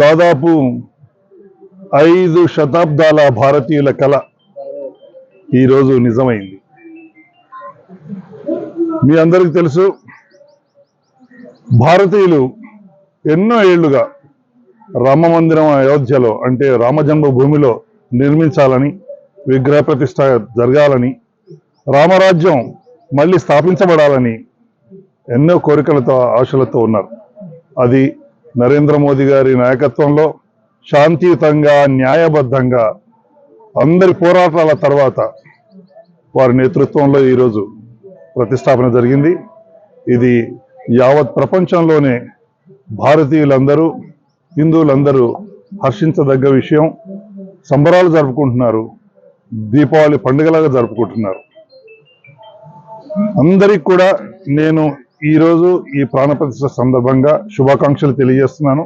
దాదాపు ఐదు శతాబ్దాల భారతీయుల కళ ఈరోజు నిజమైంది. మీ అందరికీ తెలుసు భారతీయులు ఎన్నో ఏళ్ళుగా రామ మందిరం అయోధ్యలో అంటే రామజన్మ భూమిలో నిర్మించాలని విగ్రహ ప్రతిష్ట జరగాలని రామరాజ్యం మళ్ళీ స్థాపించబడాలని ఎన్నో కోరికలతో ఆశలతో ఉన్నారు. అది నరేంద్ర మోదీ గారి నాయకత్వంలో శాంతియుతంగా న్యాయబద్ధంగా అందరి పోరాటాల తర్వాత వారి నేతృత్వంలో ఈరోజు ప్రతిష్టాపన జరిగింది. ఇది యావత్ ప్రపంచంలోనే భారతీయులందరూ హిందువులందరూ హర్షించదగ్గ విషయం. సంబరాలు జరుపుకుంటున్నారు. దీపావళి పండుగలాగా జరుపుకుంటున్నారు. అందరికి కూడా నేను ఈరోజు ఈ ప్రాణప్రతిష్ఠ సందర్భంగా శుభాకాంక్షలు తెలియజేస్తున్నాను.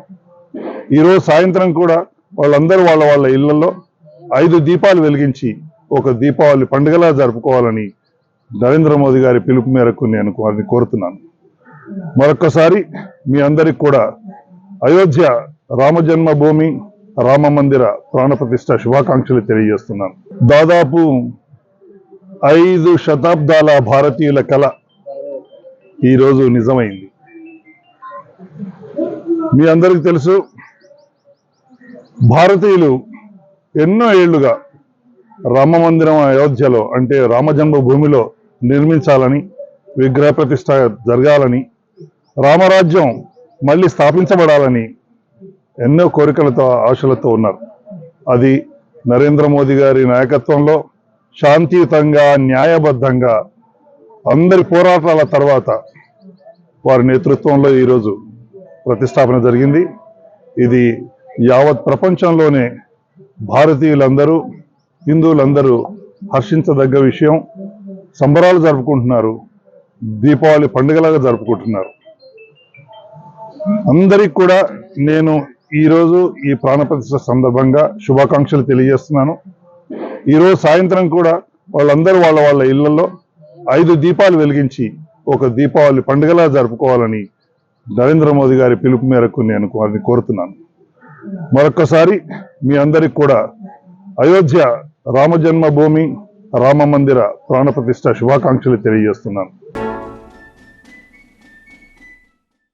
ఈరోజు సాయంత్రం కూడా వాళ్ళందరూ వాళ్ళ వాళ్ళ ఇళ్ళలో ఐదు దీపాలు వెలిగించి ఒక దీపావళి పండుగలా జరుపుకోవాలని నరేంద్ర మోదీ గారి పిలుపు మేరకు నేను వారిని కోరుతున్నాను. మరొక్కసారి మీ అందరికి కూడా అయోధ్య రామ జన్మభూమి రామ మందిర ప్రాణప్రతిష్ఠ శుభాకాంక్షలు తెలియజేస్తున్నాను. దాదాపు ఐదు శతాబ్దాల భారతీయుల కళ ఈరోజు నిజమైంది. మీ అందరికీ తెలుసు భారతీయులు ఎన్నో ఏళ్ళుగా రామ మందిరం అయోధ్యలో అంటే రామజన్మ భూమిలో నిర్మించాలని విగ్రహ ప్రతిష్ట జరగాలని రామరాజ్యం మళ్ళీ స్థాపించబడాలని ఎన్నో కోరికలతో ఆశలతో ఉన్నారు. అది నరేంద్ర మోదీ గారి నాయకత్వంలో శాంతియుతంగా న్యాయబద్ధంగా అందరి పోరాటాల తర్వాత వారి నేతృత్వంలో ఈరోజు ప్రతిష్టాపన జరిగింది. ఇది యావత్ ప్రపంచంలోనే భారతీయులందరూ హిందువులందరూ హర్షించదగ్గ విషయం. సంబరాలు జరుపుకుంటున్నారు. దీపావళి పండుగలాగా జరుపుకుంటున్నారు. అందరికి కూడా నేను ఈరోజు ఈ ప్రాణప్రతిష్ఠ సందర్భంగా శుభాకాంక్షలు తెలియజేస్తున్నాను. ఈరోజు సాయంత్రం కూడా వాళ్ళందరూ వాళ్ళ వాళ్ళ ఇళ్ళలో ఐదు దీపాలు వెలిగించి ఒక దీపావళి పండుగలా జరుపుకోవాలని నరేంద్ర మోదీ గారి పిలుపు మేరకు నేను వారిని కోరుతున్నాను. మరొక్కసారి మీ అందరికి కూడా అయోధ్య రామజన్మభూమి రామ మందిర ప్రాణప్రతిష్ఠ శుభాకాంక్షలు తెలియజేస్తున్నాను.